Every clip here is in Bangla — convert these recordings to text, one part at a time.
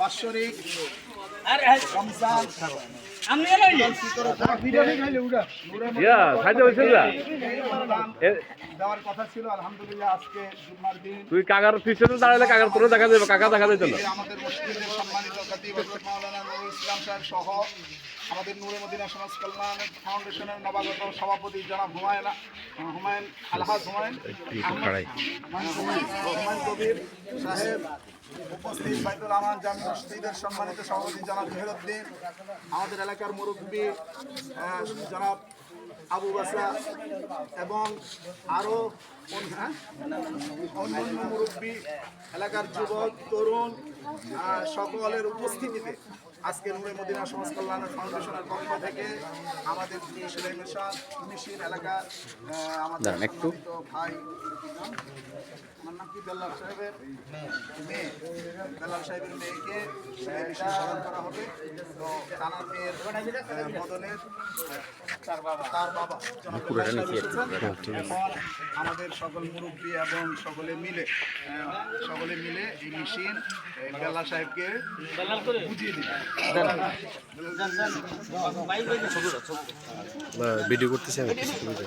বাৎসরিক রমজান। তুই কাকার পিছনে দাঁড়ালে কাকার তোরে দেখা যাবে কাকা দেখা যেত না। আমাদের সম্মানিত সহ আমাদের নূরে মদিনা সমাজ কল্যাণ ফাউন্ডেশনের নবাগত সভাপতি জনাব হুমায়ুন হুমায়ুন, আলহাজ হুমায়ুন হুমায়ুন কবির সাহেব, উপস্থিত বাইতুল আমান জামি মসজিদের সম্মানিত সভাপতি জনাব জহিরুদ্দিন আমাদের এলাকার মুরব্বী জনাব আবু বাসা এবং আরও হ্যাঁ? অন্যান্য মুরব্বী, এলাকার যুবক, তরুণ সকলের উপস্থিতিতে আজকে নূরে মদিনা সমাজ কল্যাণ ফাউন্ডেশনের পক্ষ থেকে আমাদের সেলাই মেশান মিশির এলাকার আমাদের। ভাই আমার নাম কি? বেল্লাল সাহেবের মেয়ে। বেল্লাল সাহেবের মেয়েকে সেলাই মেশিন করা হবে। তো তানার মেয়ের মদনের তার বাবা। তার। এখন আমাদের সকল মুরব্বী এবং সকলে মিলে সকলে মিলে এই মেশিন বেল্লা সাহেবকে বুঝিয়ে দিবে। ভিডিও করতেছি আমি কিছু সুবিধা।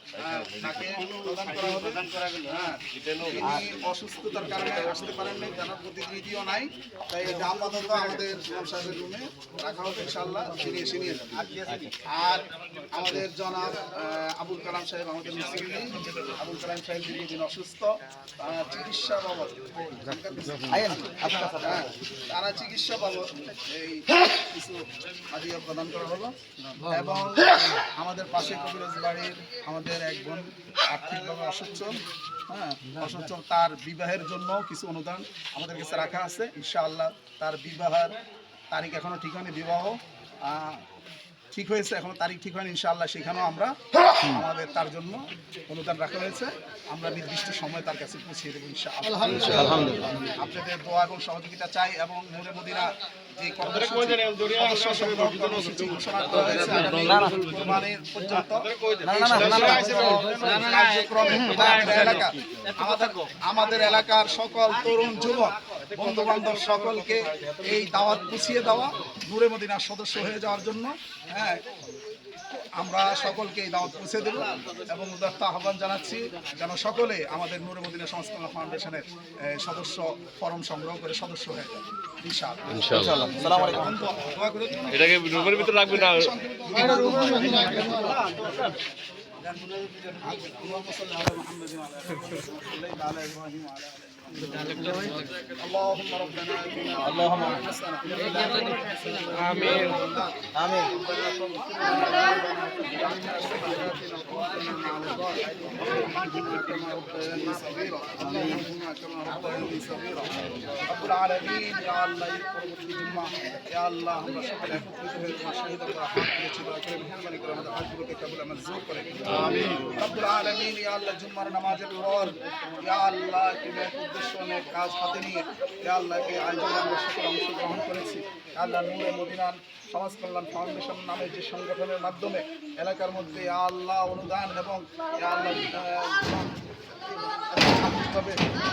হ্যাঁ, তাকে প্রদান করা হবে। হ্যাঁ, তিনি অসুস্থতার কারণে আসতে পারেন নাই জানার প্রতিনিধিও নাই। তাই এটা আপাতত আমাদের সাহেবের রুমে রাখা হবে ইনশাল্লাহ তিনি এসে নিয়ে যাবেন। আর আমাদের জনাব আবুল কালাম সাহেব আমাদের আবুল কালাম সাহেব দীর্ঘদিন অসুস্থ তার চিকিৎসা বাবদ আচ্ছা হ্যাঁ, তারা চিকিৎসা বাবদ এই কিছু প্রদান করা হলো। এবং আমাদের পাশে কবিরাজ বাড়ির আমাদের এক বোন আর্থিকভাবে অসচ্ছল হ্যাঁ অসচ্ছল তার বিবাহের জন্য কিছু অনুদান আমাদের কাছে রাখা আছে। ইনশাআল্লাহ তার বিবাহের তারিখ এখনও ঠিক হয়নি বিবাহ ঠিক হয়েছে এখনও তারিখ ঠিক হয়নি ইনশাআল্লাহ সেখানেও আমরা আমাদের তার জন্য অনুদান রাখা হয়েছে। আমরা নির্দিষ্ট সময় তার কাছে পৌঁছিয়ে দেবো ইনশাআল্লাহ। আপনাদের দোয়া এবং সহযোগিতা চাই এবং নূরে মদিনা আমাদের এলাকার সকল তরুণ যুবক বন্ধু বান্ধব সকলকে এই দাওয়াত পুছিয়ে দেওয়া, নূরে মদিনার সদস্য হয়ে যাওয়ার জন্য হ্যাঁ আমরা সকলকে এই দাওয়াত পৌঁছে দেব এবং উদার্ত আহ্বান জানাচ্ছি যেন সকলে আমাদের নূরে মদিনা সংস্করণ ফাউন্ডেশনের এ, সদস্য ফরম সংগ্রহ করে সদস্য হয়ে যায় ইনশাআল্লাহ ইনশাআল্লাহ সালাম আলাইকুম এখন তো দোয়া করে দিন। এটাকে রুমের ভিতরে রাখবি না اللهم صل على محمد وعلى ال محمد صليت على ابراهيم وعلى ال ابراهيم اللهم ربنا اتنا اللهم حسنه امين আমিন আল্লাহ আমরা সকলে একত্রিত হয়ে তোমার শহীদ আমরা হাত তুলেছি দয়া করে মেহরবানি করে আমাদের হাতগুলোকে কাবুল মঞ্জুর করে আমিন রব্বুল আলামিন ইয়া আল্লাহ জুম্মার নামাজের পর ইয়া আল্লাহ তুমি উদ্দেশ্য অনেক কাজ হাতে নিয়ে ইয়া আল্লাহ এই আয়োজনে আমরা সকলে অংশগ্রহণ করেছি আল্লাহ নূরে মদিনান সমাজ কল্যাণ ফাউন্ডেশন নামে যে সংগঠনের মাধ্যমে এলাকার মধ্যে আল্লাহ অনুদান এবং আল্লাহ। আহ,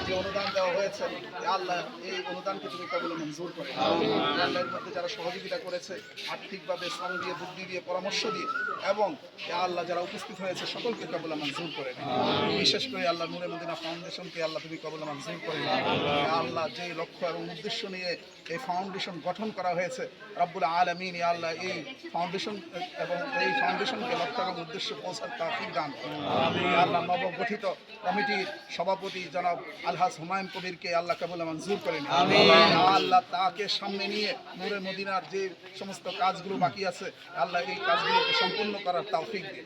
যে অনুদান দেওয়া হয়েছে আল্লাহ এই অনুদানকে তুমি কবলে মঞ্জুর করে। ইয়া মধ্যে যারা সহযোগিতা করেছে আর্থিকভাবে শ্রম দিয়ে বুদ্ধি দিয়ে পরামর্শ দিয়ে এবং আল্লাহ যারা উপস্থিত হয়েছে সকলকে কবলে মঞ্জুর করে বিশেষ করে আল্লাহ নূরে মদিনা ফাউন্ডেশনকে আল্লাহ তুমি কবলে মঞ্জুর করে আল্লাহ যে লক্ষ্য এবং উদ্দেশ্য নিয়ে এই ফাউন্ডেশন গঠন করা হয়েছে রব্বুল আলমিন আল্লাহ এই ফাউন্ডেশন এবং এই ফাউন্ডেশনকে লক্ষ্য এবং উদ্দেশ্য পৌঁছার তাফিক দান আল্লাহ নবগঠিত কমিটির সভাপতি জনাব আলহাজ হুমায়ুন কবিরকে আল্লাহ কাবুল মঞ্জুর করেন আল্লাহ তাকে সামনে নিয়ে নূরে মদিনার যে সমস্ত কাজগুলো বাকি আছে আল্লাহ এই কাজগুলোকে সম্পূর্ণ করার তৌফিক দিন।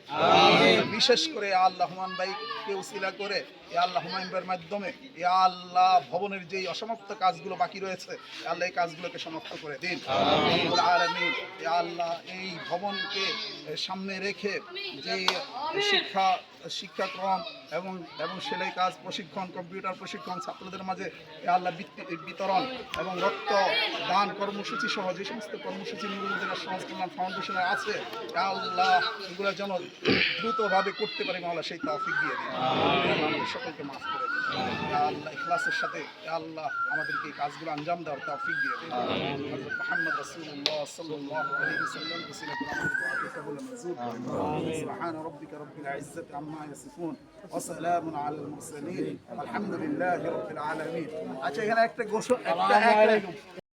বিশেষ করে আল্লাহ হুমান ভাইকে উসিলা করে এ আল্লাহ হুমায়ুন ভাইয়ের মাধ্যমে এ আল্লাহ ভবনের যেই অসমাপ্ত কাজগুলো বাকি রয়েছে আল্লাহ এই কাজগুলোকে সমাপ্ত করে দিন। এ আল্লাহ এই ভবনকে সামনে রেখে যে শিক্ষা, শিক্ষাক্রম এবং এবং সেলাই কাজ, প্রশিক্ষণ, কম্পিউটার প্রশিক্ষণ ছাত্রদের মাঝে আল্লাহ বিতরণ এবং রক্ত দান কর্মসূচি সহ যে সমস্ত কর্মসূচি নিবেদিত সমাজ কল্যাণ ফাউন্ডেশনে আছে আল্লাহ এগুলো যেন দ্রুতভাবে করতে পারি মাওলা, সেই তৌফিক দিয়ে সকলকে মাফ করে আল্লাহ ইখলাসের সাথে আল্লাহ আমাদেরকে এই কাজগুলো আঞ্জাম দেওয়ার তৌফিক দিয়ে দিন। মুহাম্মদ সাল্লাল্লাহু আলাইহি ওয়াসাল্লাম ওসিলা করে আমাদের দোয়াকে কবুল ও মঞ্জুর করুন সুবহান রাব্বিকা রাব্বিল ইজ্জাতি আম্মা ইয়াসিফুন ওয়া সালামুন আলাল মুরসালিন আলহামদুলিল্লাহি রাব্বিল আলামিন আচ্ছা এখানে একটা গোসল একটা একটা